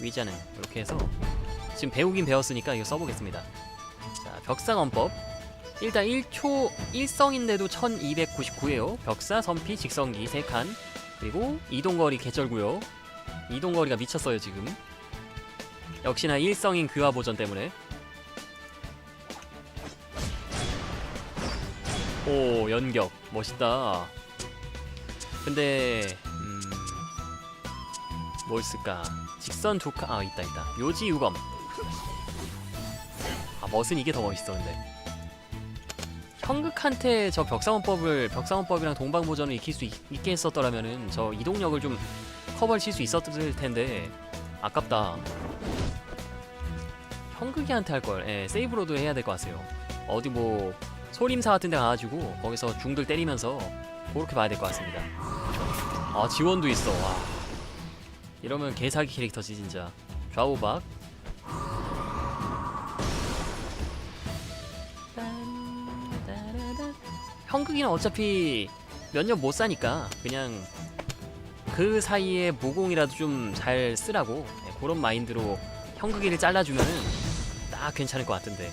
위자는 이렇게 해서 지금 배우긴 배웠으니까 이거 써보겠습니다. 자, 벽사건법. 일단 1초 1성인데도 1299예요. 벽사, 선피, 직성기 3칸. 그리고 이동거리 개쩔고요. 이동거리가 미쳤어요, 지금. 역시나 1성인 귀화 보전 때문에. 오, 연격. 멋있다. 근데 음... 뭐 있을까? 직선 두 칸, 아 있다 있다. 요지 유검. 아 멋은 이게 더 멋있어 근데. 형극한테 저 벽상원법을 벽상원법이랑 동방보전을 익힐 수 있, 있게 했었더라면은 저 이동력을 좀 커버를 칠 수 있었을 텐데 아깝다. 형극이한테 할 걸. 예, 세이브로도 해야 될 것 같아요. 어디 뭐 소림사 같은 데 가가지고 거기서 중들 때리면서 그렇게 봐야 될 것 같습니다. 아 지원도 있어. 와. 이러면 개사기 캐릭터지 진짜. 좌우박. 형극이는 어차피 몇 년 못 사니까 그냥 그 사이에 무공이라도 좀 잘 쓰라고 네, 그런 마인드로 형극이를 잘라주면은 딱 괜찮을 것 같은데.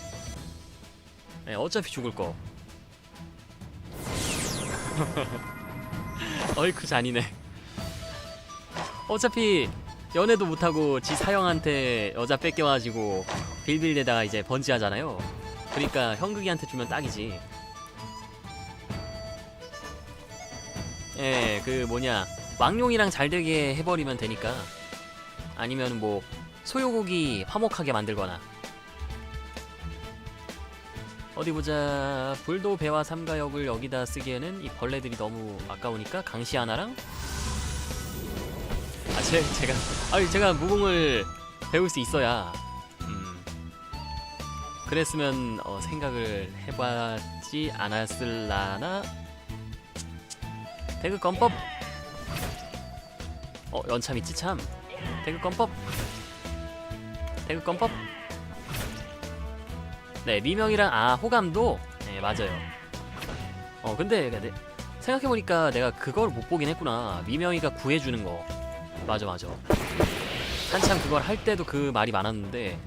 네, 어차피 죽을 거. 어이쿠 잔이네. 어차피 연애도 못하고 지 사형한테 여자 뺏겨가지고 빌빌대다가 이제 번지하잖아요. 그러니까 형극이한테 주면 딱이지. 예, 그 뭐냐 왕룡이랑 잘 되게 해버리면 되니까. 아니면 뭐 소요고기 화목하게 만들거나. 어디 보자. 불도 배와 삼가역을 여기다 쓰기에는 이 벌레들이 너무 아까우니까 강시 하나랑 아, 제, 제가 아, 제가 무공을 배울 수 있어야 음. 그랬으면 어, 생각을 해봤지 않았을라나? 태그 건법. 어 연참 있지 참. 태그 건법. 태그 건법. 네 미명이랑 아 호감도. 네 맞아요. 어 근데 내- 생각해보니까 내가 그걸 못 보긴 했구나. 미명이가 구해주는 거 맞아 맞아 한참 그걸 할 때도 그 말이 많았는데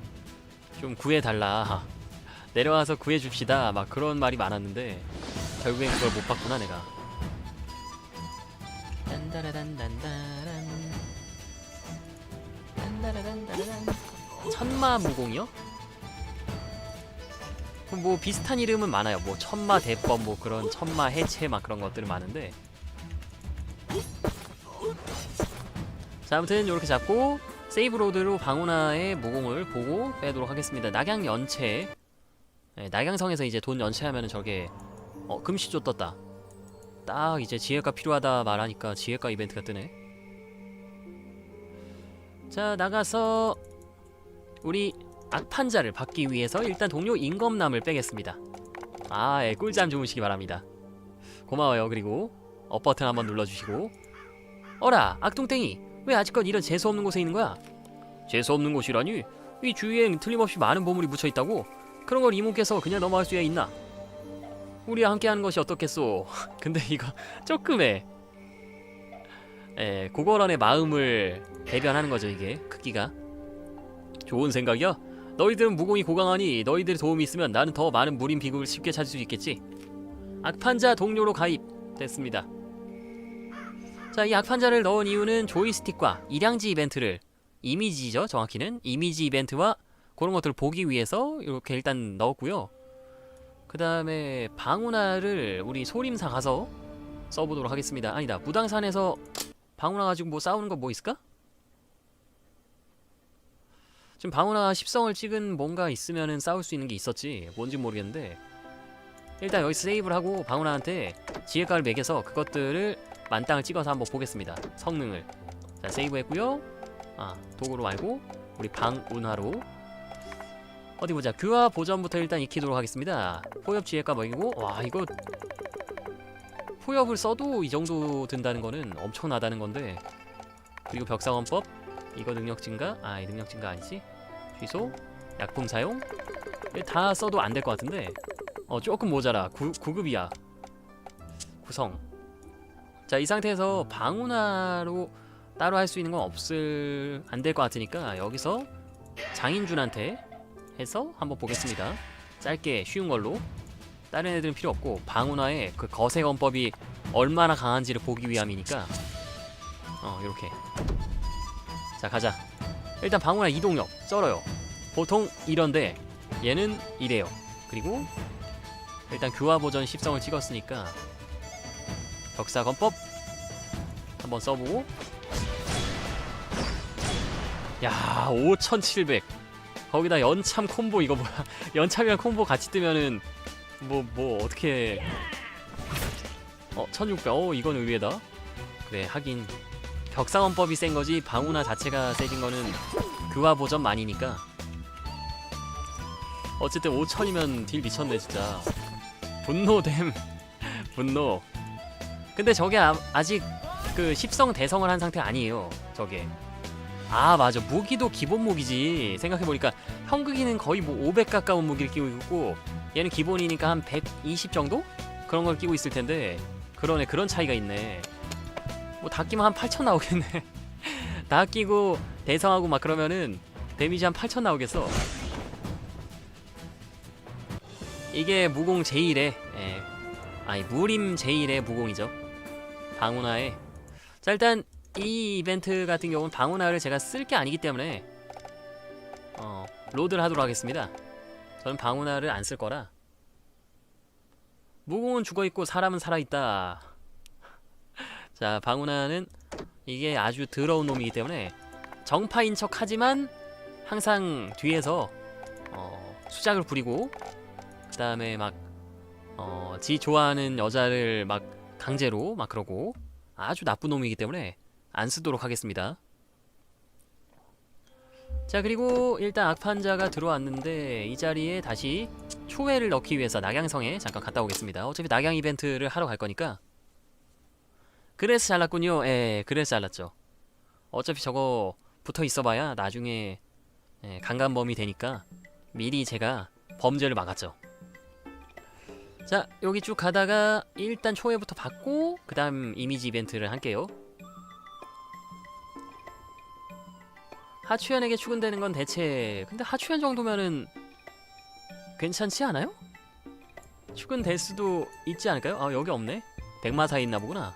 좀 구해달라 내려와서 구해줍시다 막 그런 말이 많았는데 결국엔 그걸 못 봤구나 내가 딴따라단단따란. 딴따라단따라란. 천마 무공이요? 그럼 뭐 비슷한 이름은 많아요. 뭐 천마 대법 뭐 그런 천마 해체 막 그런 것들은 많은데. 자 아무튼 이렇게 잡고 세이브 로드로 방운하의 무공을 보고 빼도록 하겠습니다. 낙양 연체. 네, 낙양성에서 이제 돈 연체하면은 저게 어 금시조 떴다. 딱 이제 지혜가 필요하다 말하니까 지혜가 이벤트가 뜨네. 자 나가서 우리 악판자를 받기 위해서 일단 동료 임검남을 빼겠습니다. 아, 예, 꿀잠 주무시기 바랍니다. 고마워요. 그리고 업 버튼 한번 눌러주시고 어라, 악동땡이 왜 아직껏 이런 재수 없는 곳에 있는 거야? 재수 없는 곳이라니? 이 주위엔 틀림없이 많은 보물이 묻혀 있다고? 그런 걸 이모께서 그냥 넘어갈 수야 있나? 우리와 함께하는 것이 어떻겠소? 근데 이거 조금해. 예, 고거런의 마음을 대변하는 거죠 이게 크기가. 좋은 생각이야. 너희들은 무공이 고강하니 너희들의 도움이 있으면 나는 더 많은 무림 비극을 쉽게 찾을 수 있겠지. 악판자 동료로 가입 됐습니다. 자, 이 악판자를 넣은 이유는 조이스틱과 일양지 이벤트를 이미지죠, 정확히는 이미지 이벤트와 그런 것들을 보기 위해서 이렇게 일단 넣었고요. 그 다음에 방운하를 우리 소림사 가서 써보도록 하겠습니다. 아니다, 무당산에서 방운하 가지고 뭐 싸우는 거 뭐 있을까? 지금 방울아 10성을 찍은 뭔가 있으면은 싸울 수 있는 게 있었지 뭔지 모르겠는데 일단 여기서 세이브를 하고 방울아한테 지혜가를 매겨서 그것들을 만땅을 찍어서 한번 보겠습니다 성능을 자 세이브 했고요 아 도구로 말고 우리 방운하로 어디 보자 교화 보전부터 일단 익히도록 하겠습니다 포엽 지혜가 먹이고 와 이거 포엽을 써도 이 정도 든다는 거는 엄청나다는 건데 그리고 벽상원법 이거 능력 증가? 아, 이 능력 증가 아니지? 취소? 약품 사용? 다 써도 안 될 것 같은데 어, 조금 모자라. 9, 9급이야. 구성. 자, 이 상태에서 방운하로 따로 할 수 있는 건 없을 안 될 것 같으니까 여기서 장인준한테 해서 한번 보겠습니다. 짧게 쉬운 걸로. 다른 애들은 필요 없고 방운화의 그 거세 건법이 얼마나 강한지를 보기 위함이니까. 어 이렇게. 자 가자. 일단 방운화 이동력 쩔어요. 보통 이런데 얘는 이래요. 그리고 일단 교화 보전 10성을 찍었으니까 격사 건법 한번 써보고 야 5700 거기다 연참 콤보 이거 뭐야 연참이랑 콤보 같이 뜨면은 뭐뭐 어떻게 어 1600. 어 이건 의외다. 그래 하긴 격상원법이 센 거지 방우나 자체가 세진 거는 교화 보전 많이니까. 어쨌든 5000이면 딜 미쳤네 진짜. 분노됨 분노. 근데 저게 아, 아직 그 10성 대성을 한 상태 아니에요. 저게. 아 맞아 무기도 기본 무기지 생각해보니까 형극이는 거의 뭐 500 가까운 무기를 끼고 있고 얘는 기본이니까 한 120 정도? 그런 걸 끼고 있을 텐데 그러네 그런 차이가 있네 뭐 다 끼면 한 8천 나오겠네 다 끼고 대성하고 막 그러면은 데미지 한 8천 나오겠어 이게 무공 제1의 예. 아니 무림 제1의 무공이죠 방운화에. 자 일단 이 이벤트 같은 경우는 방운화를 제가 쓸 게 아니기 때문에 어 로드를 하도록 하겠습니다. 저는 방운화를 안 쓸 거라. 무공은 죽어있고 사람은 살아있다. 자 방운화는 이게 아주 더러운 놈이기 때문에 정파인 척 하지만 항상 뒤에서 어, 수작을 부리고 그 다음에 막 어, 지 좋아하는 여자를 막 강제로 막 그러고 아주 나쁜 놈이기 때문에 안 쓰도록 하겠습니다. 자 그리고 일단 악판자가 들어왔는데 이 자리에 다시 초회를 넣기 위해서 낙양성에 잠깐 갔다 오겠습니다. 어차피 낙양 이벤트를 하러 갈 거니까. 그래서 잘랐군요. 예 그래서 잘랐죠. 어차피 저거 붙어 있어봐야 나중에 예, 강간범이 되니까 미리 제가 범죄를 막았죠 자 여기 쭉 가다가 일단 초회부터 받고 그 다음 이미지 이벤트를 할게요. 하추연에게 추근되는 건 대체 근데 하추연 정도면은 괜찮지 않아요? 추근될 수도 있지 않을까요? 아 여기 없네. 백마사에 있나 보구나.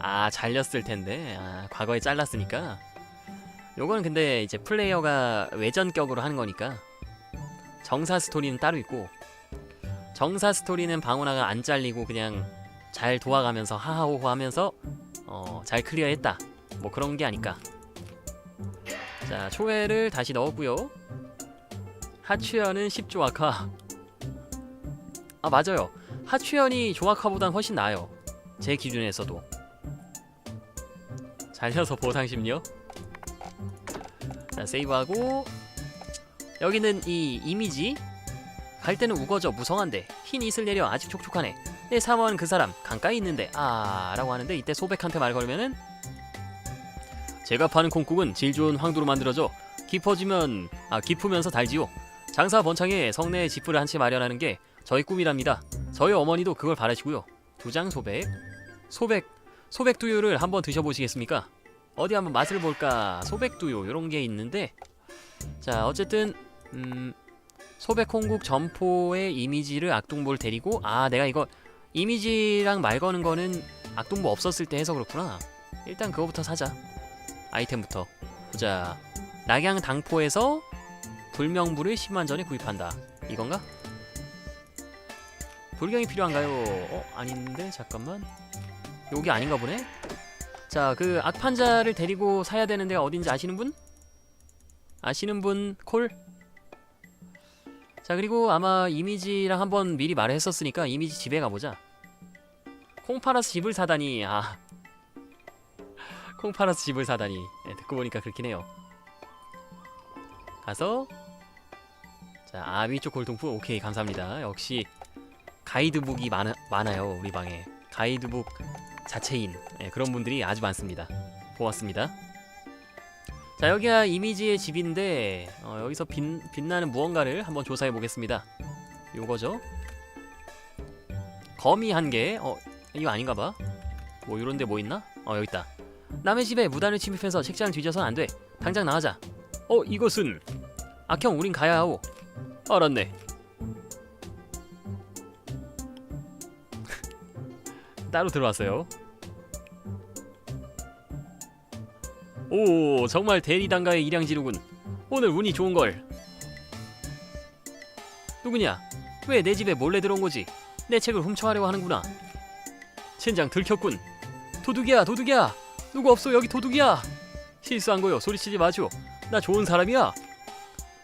아 잘렸을 텐데. 아 과거에 잘랐으니까. 요거는 근데 이제 플레이어가 외전격으로 하는 거니까. 정사 스토리는 따로 있고 정사 스토리는 방어나가 안 잘리고 그냥 잘 도와가면서 하하호호 하면서 어, 잘 클리어했다. 뭐 그런 게 아닐까. 자 초회를 다시 넣었고요. 하추연은 10조 아카 아 맞아요. 하추연이 조아카보단 훨씬 나아요. 제 기준에서도. 잘려서 보상심려 자 세이브하고 여기는 이 이미지 갈 때는 우거져 무성한데 흰 이슬 내려 아직 촉촉하네. 내 사모하는 그 사람 강가에 있는데 아 라고 하는데 이때 소백한테 말 걸면은 제가 파는 콩국은 질 좋은 황도로 만들어져 깊어지면 아 깊으면서 달지요. 장사 번창에 성내에 지프를 한 채 마련하는 게 저희 꿈이랍니다. 저희 어머니도 그걸 바라시고요. 두 장 소백. 소백 소백 두유를 한번 드셔보시겠습니까? 어디 한번 맛을 볼까? 소백 두유 이런 게 있는데 자 어쨌든 음 소백 홍국 점포의 이미지를 악동볼 데리고 아 내가 이거 이미지랑 말 거는 거는 악동보 없었을 때 해서 그렇구나 일단 그거부터 사자 아이템부터 보자 낙양 당포에서 불명불을 10만 전에 구입한다 이건가? 불경이 필요한가요? 어? 아닌데 잠깐만 여기 아닌가 보네? 자 그 악판자를 데리고 사야 되는 데가 어딘지 아시는 분? 아시는 분 콜? 자 그리고 아마 이미지랑 한번 미리 말을 했었으니까 이미지 집에 가보자. 콩 팔아서 집을 사다니. 아. 콩 팔아서 집을 사다니. 네, 듣고 보니까 그렇긴 해요. 가서. 자 아 위쪽 골동품. 오케이 감사합니다. 역시 가이드북이 많아, 많아요 우리 방에. 가이드북 자체인. 네, 그런 분들이 아주 많습니다. 고맙습니다 자 여기가 이미지의 집인데 어, 여기서 빛, 빛나는 무언가를 한번 조사해 보겠습니다 요거죠 거미 한개 어 이거 아닌가봐 뭐 요런데 뭐 있나? 어 여기 있다 남의 집에 무단을 침입해서 책장을 뒤져선 안 돼. 당장 나가자. 어, 이것은 악형 우린 가야 하오. 알았네. 따로 들어왔어요. 오, 정말 대리단가의 일양지루군. 오늘 운이 좋은 걸. 누구냐? 왜 내 집에 몰래 들어온 거지? 내 책을 훔쳐가려고 하는구나. 젠장 들켰군. 도둑이야, 도둑이야. 누구 없어 여기 도둑이야. 실수한 거요. 소리치지 마죠. 나 좋은 사람이야.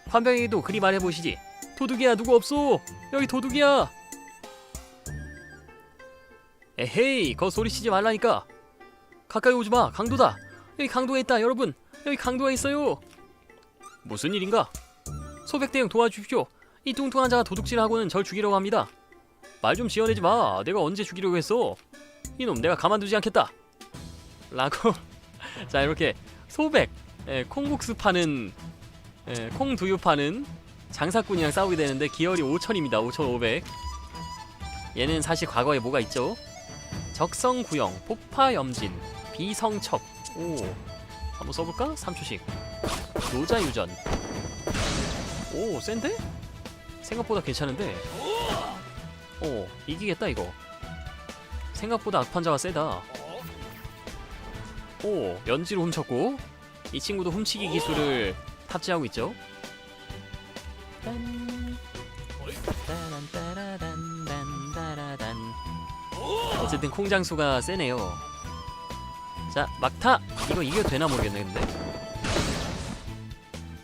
환병에게도 그리 말해보시지. 도둑이야, 누구 없어. 여기 도둑이야. 에헤이, 거 소리치지 말라니까. 가까이 오지 마. 강도다. 여기 강도가 있다, 여러분. 여기 강도가 있어요. 무슨 일인가? 소백 대형 도와주십시오. 이 뚱뚱한 자가 도둑질하고는 절 죽이려고 합니다. 말 좀 지어내지 마. 내가 언제 죽이려고 했어? 이놈 내가 가만두지 않겠다. 라고 자 이렇게 소백 예, 콩국수 파는 예, 콩두유 파는 장사꾼이랑 싸우게 되는데 기열이 5천입니다. 5,500. 얘는 사실 과거에 뭐가 있죠? 적성구형, 폭파염진, 비성첩. 오, 한번 써볼까? 3초씩. 노자유전. 오, 센데? 생각보다 괜찮은데. 오, 이기겠다 이거. 생각보다 악판자가 세다. 오, 연지로 훔쳤고 이 친구도 훔치기 기술을 탑재하고 있죠. 어쨌든 콩장수가 세네요. 자, 막타. 이거 이겨도 되나 모르겠네 근데.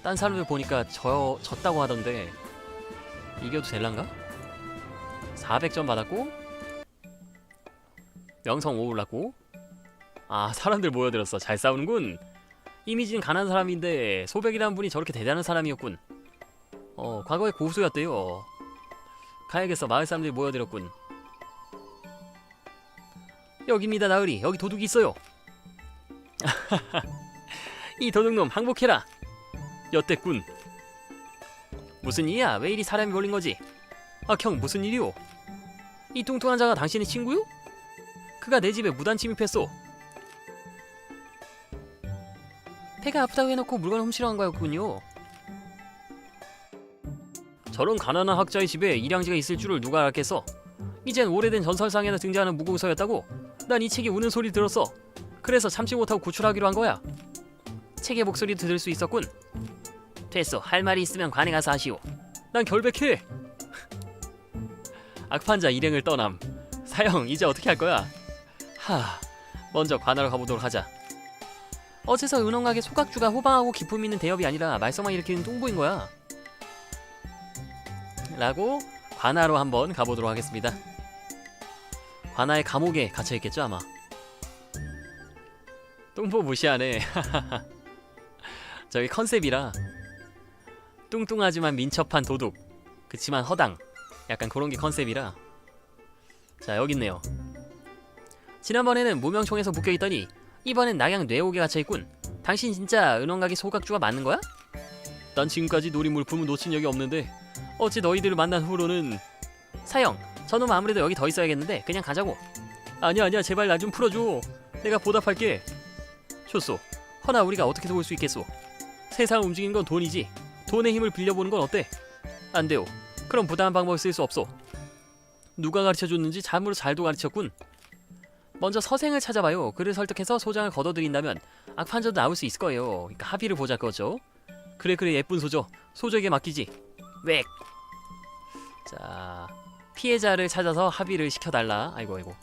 딴 사람들 보니까 저 졌다고 하던데. 이겨도 될란가? 400점 받았고 명성 5 올랐고. 아 사람들 모여들었어. 잘 싸우는군. 이미지는 가난한 사람인데 소백이라는 분이 저렇게 대단한 사람이었군. 어 과거에 고수였대요. 가야겠어. 마을 사람들이 모여들었군. 여기입니다 나으리. 여기 도둑이 있어요 이 도둑놈 항복해라 여태군 무슨 일이야 왜 이리 사람이 몰린 거지 아 형 무슨 일이오 이 뚱뚱한 자가 당신의 친구요? 그가 내 집에 무단 침입했소. 배가 아프다고 해놓고 물건을 훔치러 간 거였군요. 저런 가난한 학자의 집에 일양지가 있을 줄을 누가 알았겠어? 이젠 오래된 전설상에나 등장하는 무공서였다고? 난 이 책이 우는 소리 들었어. 그래서 참지 못하고 구출하기로 한 거야. 책의 목소리도 들을 수 있었군. 됐어. 할 말이 있으면 관에 가서 하시오. 난 결백해. 악판자 일행을 떠남. 사형 이제 어떻게 할 거야? 하, 먼저 관하러 가보도록 하자. 어째서 은원각의 소각주가 호방하고 기품 있는 대업이 아니라 말썽만 일으키는 뚱보인 거야. 라고 관하로 한번 가보도록 하겠습니다. 관하의 감옥에 갇혀 있겠죠 아마. 뚱보 무시하네. 저기 컨셉이라 뚱뚱하지만 민첩한 도둑. 그치만 허당. 약간 그런 게 컨셉이라. 자 여기 있네요. 지난번에는 무명총에서 묶여 있더니 이번엔 낙양 뇌옥에 갇혀 있군. 당신 진짜 은원각의 소각주가 맞는 거야? 난 지금까지 놀이 물품은 놓친 적이 없는데 어찌 너희들을 만난 후로는 사형. 저놈 아무래도 여기 더 있어야겠는데 그냥 가자고. 아니야 아니야 제발 나 좀 풀어줘. 내가 보답할게. 좋소. 허나 우리가 어떻게 도울 수 있겠소? 세상을 움직이는 건 돈이지. 돈의 힘을 빌려보는 건 어때? 안 돼요. 그럼 부당한 방법을 쓸 수 없어. 누가 가르쳐줬는지 참으로 잘도 가르쳤군. 먼저 서생을 찾아봐요. 그를 설득해서 소장을 걷어들인다면 악판자도 나올 수 있을 거예요. 그러니까 합의를 보자 거죠. 그래 그래 예쁜 소조. 소조에게 맡기지. 웩. 자 피해자를 찾아서 합의를 시켜달라. 아이고 아이고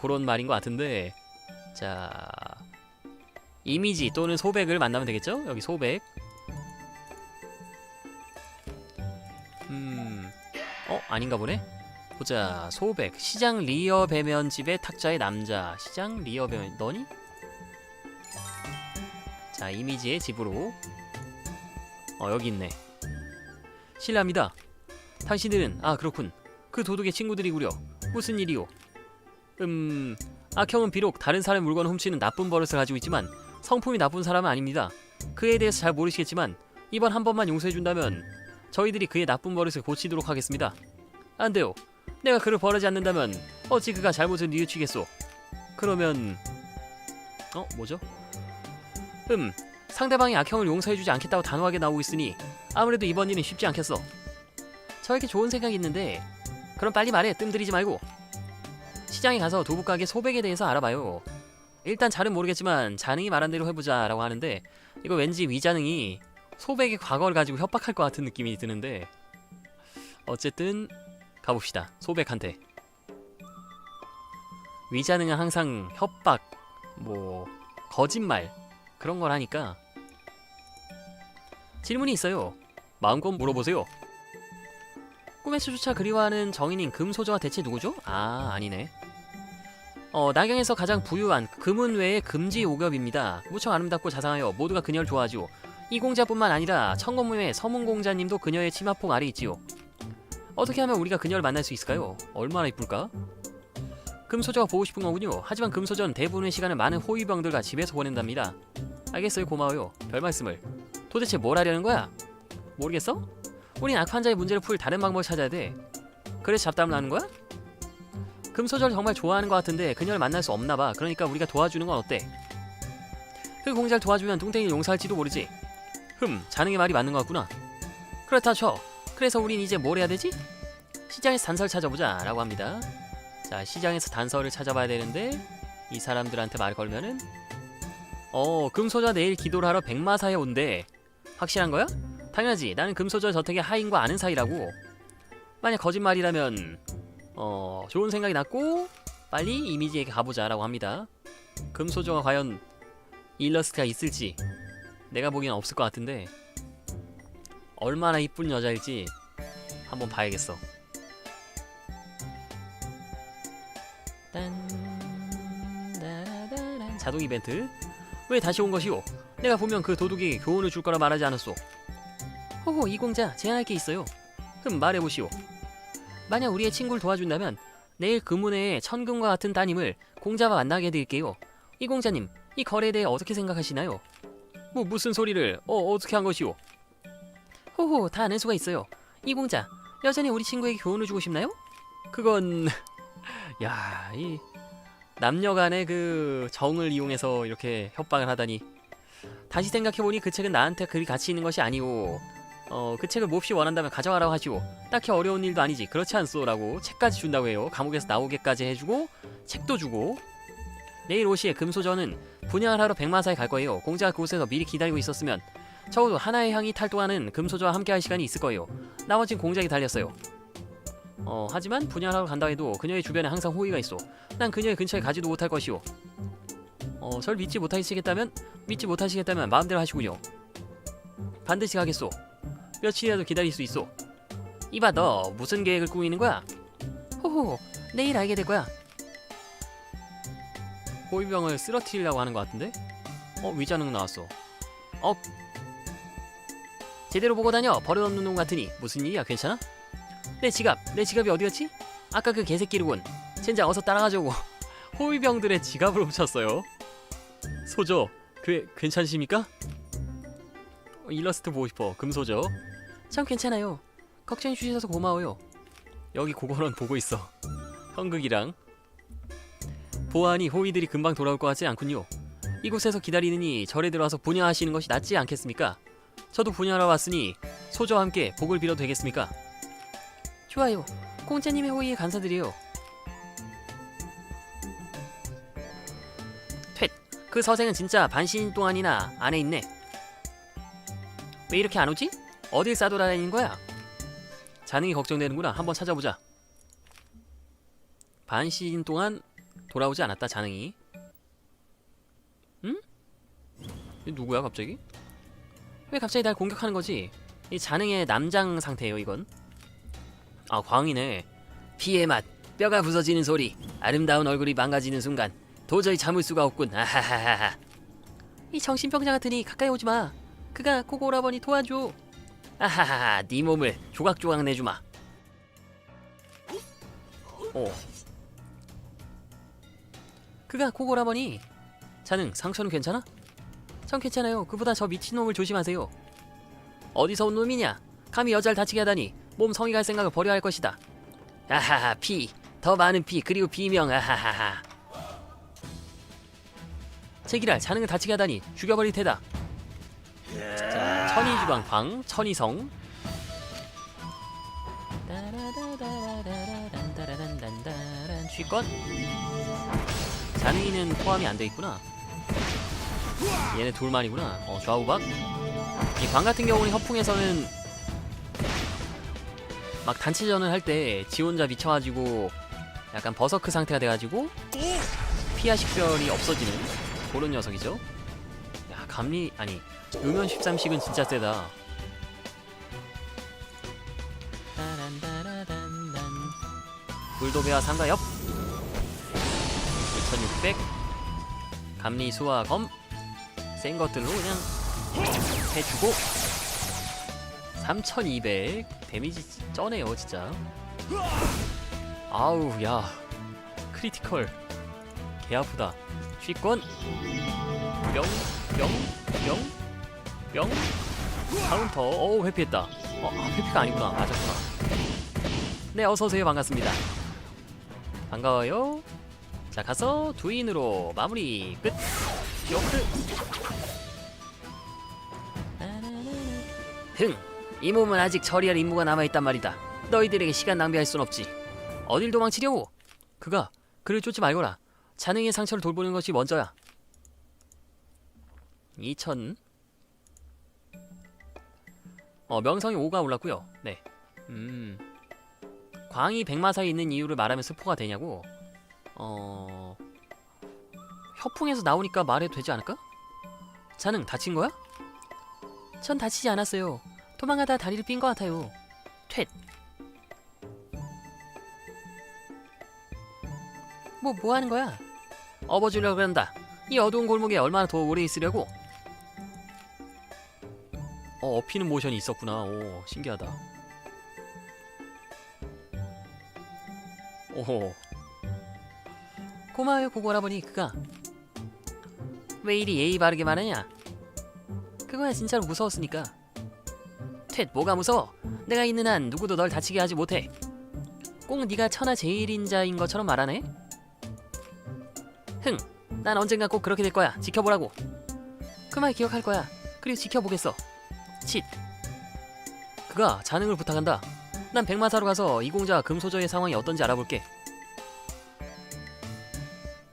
그런 말인 것 같은데 자 이미지 또는 소백을 만나면 되겠죠? 여기 소백. 음, 어 아닌가 보네. 보자 소백 시장 리어 배면집의 탁자의 남자 시장 리어 배면 너니? 자 이미지의 집으로 어 여기 있네 실례합니다 당신들은 아 그렇군 그 도둑의 친구들이구려 무슨 일이오 음 악형은 비록 다른 사람의 물건을 훔치는 나쁜 버릇을 가지고 있지만 성품이 나쁜 사람은 아닙니다 그에 대해서 잘 모르시겠지만 이번 한 번만 용서해준다면 저희들이 그의 나쁜 버릇을 고치도록 하겠습니다 안 돼요 내가 그를 벌하지 않는다면 어찌 그가 잘못을 뉘우치겠소? 그러면 어 뭐죠? 음 상대방이 악형을 용서해주지 않겠다고 단호하게 나오고 있으니 아무래도 이번 일은 쉽지 않겠어. 저에게 좋은 생각이 있는데 그럼 빨리 말해 뜸들이지 말고 시장에 가서 두부 가게 소백에 대해서 알아봐요. 일단 잘은 모르겠지만 자능이 말한 대로 해보자 라고 하는데 이거 왠지 위자능이 소백의 과거를 가지고 협박할 것 같은 느낌이 드는데 어쨌든 가봅시다 소백한테. 위자능은 항상 협박 뭐 거짓말 그런 걸 하니까. 질문이 있어요. 마음껏 물어보세요. 꿈에서조차 그리워하는 정인인 금소저가 대체 누구죠? 아 아니네 어, 나경에서 가장 부유한 금은 외의 금지 오ገብ입니다. 무척 아름답고 자상하여 모두가 그녀를 좋아하지요. 이 공자뿐만 아니라 청건문의 서문공자님도 그녀의 치마폭 아래 있지요. 어떻게 하면 우리가 그녀를 만날 수 있을까요? 얼마나 이쁠까? 금소저가 보고 싶은 거군요. 하지만 금소저는 대부분의 시간을 많은 호위병들과 집에서 보낸답니다. 알겠어요, 고마워요. 별 말씀을. 도대체 뭘 하려는 거야? 모르겠어? 우린 악환자의 문제를 풀 다른 방법을 찾아야 돼. 그래서 잡담을 하는 거야? 금소절 정말 좋아하는 것 같은데 그녀를 만날 수 없나 봐. 그러니까 우리가 도와주는 건 어때? 그 공자를 도와주면 뚱땡이를 용서할지도 모르지. 흠, 자능의 말이 맞는 것 같구나. 그렇다 쳐. 그래서 우린 이제 뭘 해야 되지? 시장에서 단서를 찾아보자 라고 합니다. 자, 시장에서 단서를 찾아봐야 되는데 이 사람들한테 말 걸면은 어, 금소자 내일 기도를 하러 백마사에 온대. 확실한 거야? 당연하지. 나는 금소저 저택의 하인과 아는 사이라고. 만약 거짓말이라면 어 좋은 생각이 났고 빨리 이미지에게 가보자 라고 합니다. 금소저가 과연 일러스트가 있을지 내가 보기엔 없을 것 같은데 얼마나 이쁜 여자일지 한번 봐야겠어. 딴. 자동 이벤트 왜 다시 온 것이오? 내가 보면 그 도둑이 교훈을 줄 거라 말하지 않았소. 호호 이 공자 제안할 게 있어요. 흠 말해보시오. 만약 우리의 친구를 도와준다면 내일 금운에 천금과 같은 따님을 공자와 만나게 해드릴게요. 이 공자님, 이 거래에 대해 어떻게 생각하시나요? 뭐 무슨 소리를 어 어떻게 한 것이오? 호호 다 아는 수가 있어요. 이 공자 여전히 우리 친구에게 교훈을 주고 싶나요? 그건 야 이 남녀간의 그 정을 이용해서 이렇게 협박을 하다니 다시 생각해보니 그 책은 나한테 그리 가치 있는 것이 아니오. 어, 그 책을 몹시 원한다면 가져가라고 하시오. 딱히 어려운 일도 아니지. 그렇지 않소? 라고 책까지 준다고 해요. 감옥에서 나오게까지 해주고 책도 주고 내일 오시에 금소저는 분양을 하러 백마사에 갈 거예요. 공자가 그곳에서 미리 기다리고 있었으면 적어도 하나의 향이 탈동하는 금소저와 함께할 시간이 있을 거예요. 나머진 공작이 달렸어요. 어, 하지만 분양을 하러 간다 해도 그녀의 주변에 항상 호의가 있어. 난 그녀의 근처에 가지도 못할 것이오. 어, 절 믿지 못하시겠다면 믿지 못하시겠다면 마음대로 하시군요. 반드시 가겠소. 며칠이라도 기다릴 수 있어. 이봐 너 무슨 계획을 꾸미는 거야? 호호 내일 알게 될 거야. 호위병을 쓰러뜨리려고 하는 것 같은데? 어 위자능 나왔어. 어 제대로 보고 다녀 버릇없는 놈 같으니 무슨 일이야 괜찮아? 내 지갑 내 지갑이 어디였지? 아까 그 개새끼로군. 젠장 어서 따라가자고. 호위병들의 지갑을 훔쳤어요. 소저 그 괜찮으십니까? 어, 일러스트 보고 싶어. 금소저 참 괜찮아요. 걱정해 주셔서 고마워요. 여기 그거는 보고 있어. 형극이랑. 보아하니 호위들이 금방 돌아올 것 같지 않군요. 이곳에서 기다리느니 절에 들어와서 분야하시는 것이 낫지 않겠습니까? 저도 분야하러 왔으니 소저와 함께 복을 빌어도 되겠습니까? 좋아요. 공자님의 호의에 감사드려요. 텟그 서생은 진짜 반신 동안이나 안에 있네 왜 이렇게 안 오지? 어딜 싸돌아다니는 거야? 자능이 걱정되는구나. 한번 찾아보자. 반 시즌 동안 돌아오지 않았다. 자능이. 응? 이 누구야 갑자기? 왜 갑자기 날 공격하는 거지? 이 자능의 남장 상태예요. 이건. 아 광이네. 피의 맛. 뼈가 부서지는 소리. 아름다운 얼굴이 망가지는 순간. 도저히 참을 수가 없군. 아하하하. 이 정신병자 같으니 가까이 오지 마. 그가 코고 오라버니 도와줘. 아하하하, 네 몸을 조각조각 내주마. 어. 그가 코고 오라버니. 자능, 상처는 괜찮아? 전 괜찮아요. 그보다 저 미친놈을 조심하세요. 어디서 온 놈이냐? 감히 여자를 다치게 하다니 몸 성이 갈 생각을 버려야 할 것이다. 아하하, 피. 더 많은 피, 그리고 비명, 아하하하. 제기랄 자능을 다치게 하다니 죽여버릴 테다 자 천이주광방 천이성. 쥐건 자능이는 포함이 안 돼 있구나. 얘네 둘만이구나. 어 좌우박. 이광 같은 경우는 협풍에서는 막 단체전을 할 때 지원자 미쳐가지고 약간 버서크 상태가 돼가지고 피하 식별이 없어지는 그런 녀석이죠. 야 감리 아니 음연 13식은 진짜 세다. 불도배와 상가엽 2600 감리 수와 검센 것들로 그냥 해주고. 3200 데미지 쩌네요 진짜. 아우 야. 크리티컬. 개 아프다. 쉬권. 뿅뿅뿅 뿅 카운터 오 회피했다 어 아, 회피가 아니구나 맞았구나 네 어서오세요 반갑습니다 반가워요 자 가서 두인으로 마무리 끝 쇼크 흥! 이 몸은 아직 처리할 임무가 남아있단 말이다. 너희들에게 시간 낭비할 순 없지. 어딜 도망치려고? 그가 그를 쫓지 말거라. 자능의 상처를 돌보는 것이 먼저야. 2000 어, 명성이 5가 올랐고요. 네. 음. 광이 백마사에 있는 이유를 말하면 스포가 되냐고? 어... 협풍에서 나오니까 말해도 되지 않을까? 자능 다친 거야? 전 다치지 않았어요. 도망가다 다리를 삔 것 같아요. 퇴. 뭐, 뭐 하는 거야? 업어주려고 그런다. 이 어두운 골목에 얼마나 더 오래 있으려고? 어, 업히는 모션이 있었구나. 오, 신기하다. 오호. 고마워요, 고고라버니. 그가. 왜 이리 예의 바르게 말하냐? 그거야 진짜로 무서웠으니까. 퇴, 뭐가 무서워? 내가 있는 한 누구도 널 다치게 하지 못해. 꼭 네가 천하 제일인자인 것처럼 말하네. 흥, 난 언젠가 꼭 그렇게 될 거야. 지켜보라고. 그 말 기억할 거야. 그리고 지켜보겠어. 칫. 그가 자능을 부탁한다. 난 백마사로 가서 이 공자 금소저의 상황이 어떤지 알아볼게.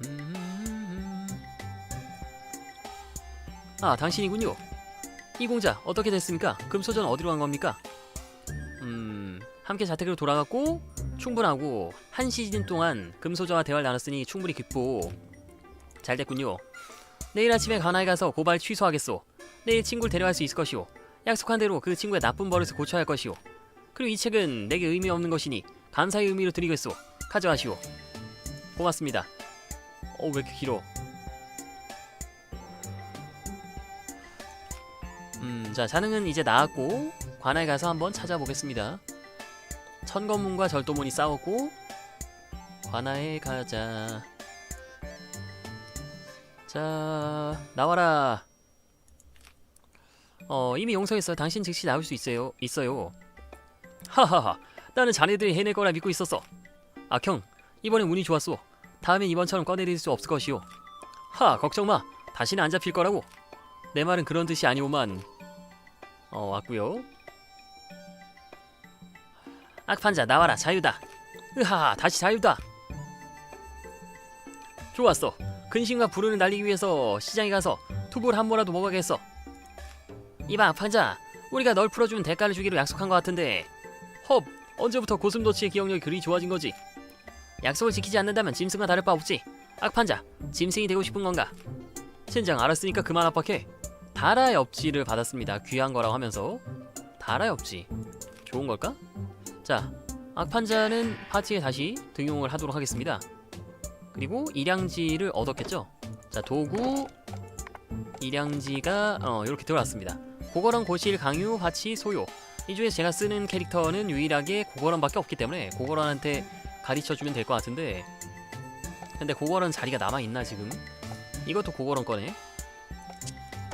음. 아, 당신이군요. 이 공자 어떻게 됐습니까? 금소전 어디로 간 겁니까? 음, 함께 자택으로 돌아갔고 충분하고 한 시즌 동안 금소저와 대화를 나눴으니 충분히 기쁘고 잘 됐군요. 내일 아침에 가나에 가서 고발 취소하겠소. 내일 친구를 데려갈 수 있을 것이오. 약속한 대로 그 친구의 나쁜 버릇을 고쳐야 할 것이오. 그리고 이 책은 내게 의미 없는 것이니 감사의 의미로 드리겠소. 가져가시오. 고맙습니다. 어, 왜 이렇게 길어? 음, 자, 자능은 이제 나왔고 관에 가서 한번 찾아보겠습니다. 천검문과 절도문이 싸웠고 관아에 가자. 자, 나와라. 어, 이미 용서했어. 당신 즉시 나올 수 있어요. 있어요. 하하하. 나는 자네들이 해낼 거라 믿고 있었어. 악형, 이번엔 운이 좋았소. 다음엔 이번처럼 꺼내릴 수 없을 것이오. 하, 걱정 마. 다시는 안 잡힐 거라고. 내 말은 그런 뜻이 아니오만. 어, 왔고요. 악판자 나와라 자유다. 으하, 다시 자유다. 좋았어. 근심과 불운을 날리기 위해서 시장에 가서 투불 한 모라도 먹어야겠어. 이봐 악판자, 우리가 널 풀어주면 대가를 주기로 약속한 것 같은데. 헙, 언제부터 고슴도치의 기억력이 그리 좋아진 거지? 약속을 지키지 않는다면 짐승과 다를 바 없지. 악판자, 짐승이 되고 싶은 건가? 젠장 알았으니까 그만 압박해. 다라의 업지를 받았습니다. 귀한 거라고 하면서 다라의 업지 좋은 걸까? 자, 악판자는 파티에 다시 등용을 하도록 하겠습니다. 그리고 일양지를 얻었겠죠? 자, 도구 일양지가 어, 이렇게 들어왔습니다. 고거런 고실 강유 파치 소요 이 중에서 제가 쓰는 캐릭터는 유일하게 고거런밖에 없기 때문에 고거런한테 가르쳐 주면 될 것 같은데 근데 고거런 자리가 남아 있나 지금? 이것도 고거런 거네.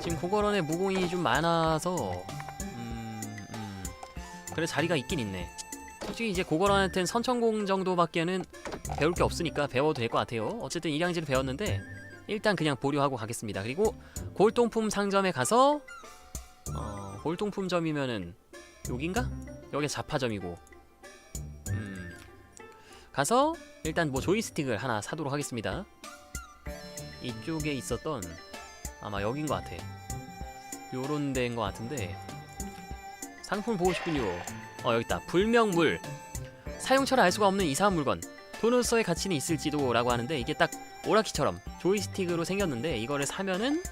지금 고거런에 무공이 좀 많아서 음, 음. 그래 자리가 있긴 있네. 솔직히 이제 고거런한테는 선천공 정도밖에는 배울 게 없으니까 배워도 될 것 같아요. 어쨌든 일양지를 배웠는데 일단 그냥 보류하고 가겠습니다. 그리고 골동품 상점에 가서 어, 골동품점이면은 여긴가? 여기 자파점이고 음 가서 일단 뭐 조이스틱을 하나 사도록 하겠습니다. 이쪽에 있었던 아마 여긴 것 같아. 요런 데인 것 같은데 상품 보고 싶군요. 어 여기 있다. 불명물 사용처를 알 수가 없는 이상한 물건 돈으로서의 가치는 있을지도 라고 하는데 이게 딱 오라키처럼 조이스틱으로 생겼는데 이거를 사면은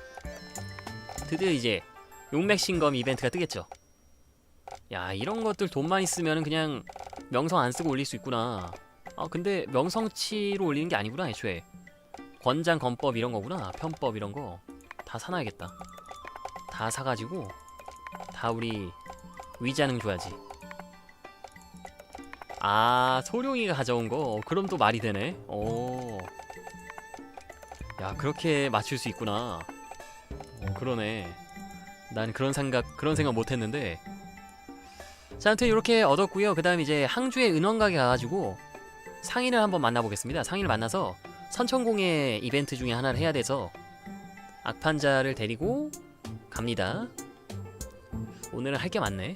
드디어 이제 용맥신검 이벤트가 뜨겠죠? 야 이런 것들 돈만 있으면 그냥 명성 안 쓰고 올릴 수 있구나. 아 근데 명성치로 올리는 게 아니구나 애초에. 권장 건법 이런 거구나. 편법 이런 거. 다 사놔야겠다. 다 사가지고 다 우리 위자능 줘야지. 아 소룡이가 가져온 거. 어, 그럼 또 말이 되네. 오. 야 그렇게 맞출 수 있구나. 어, 그러네 난 그런 생각 그런 생각 못했는데. 자 아무튼 이렇게 얻었고요. 그 다음 이제 항주의 은원가게 가가지고 상인을 한번 만나보겠습니다. 상인을 만나서 선천공의 이벤트 중에 하나를 해야 돼서 악판자를 데리고 갑니다. 오늘은 할 게 많네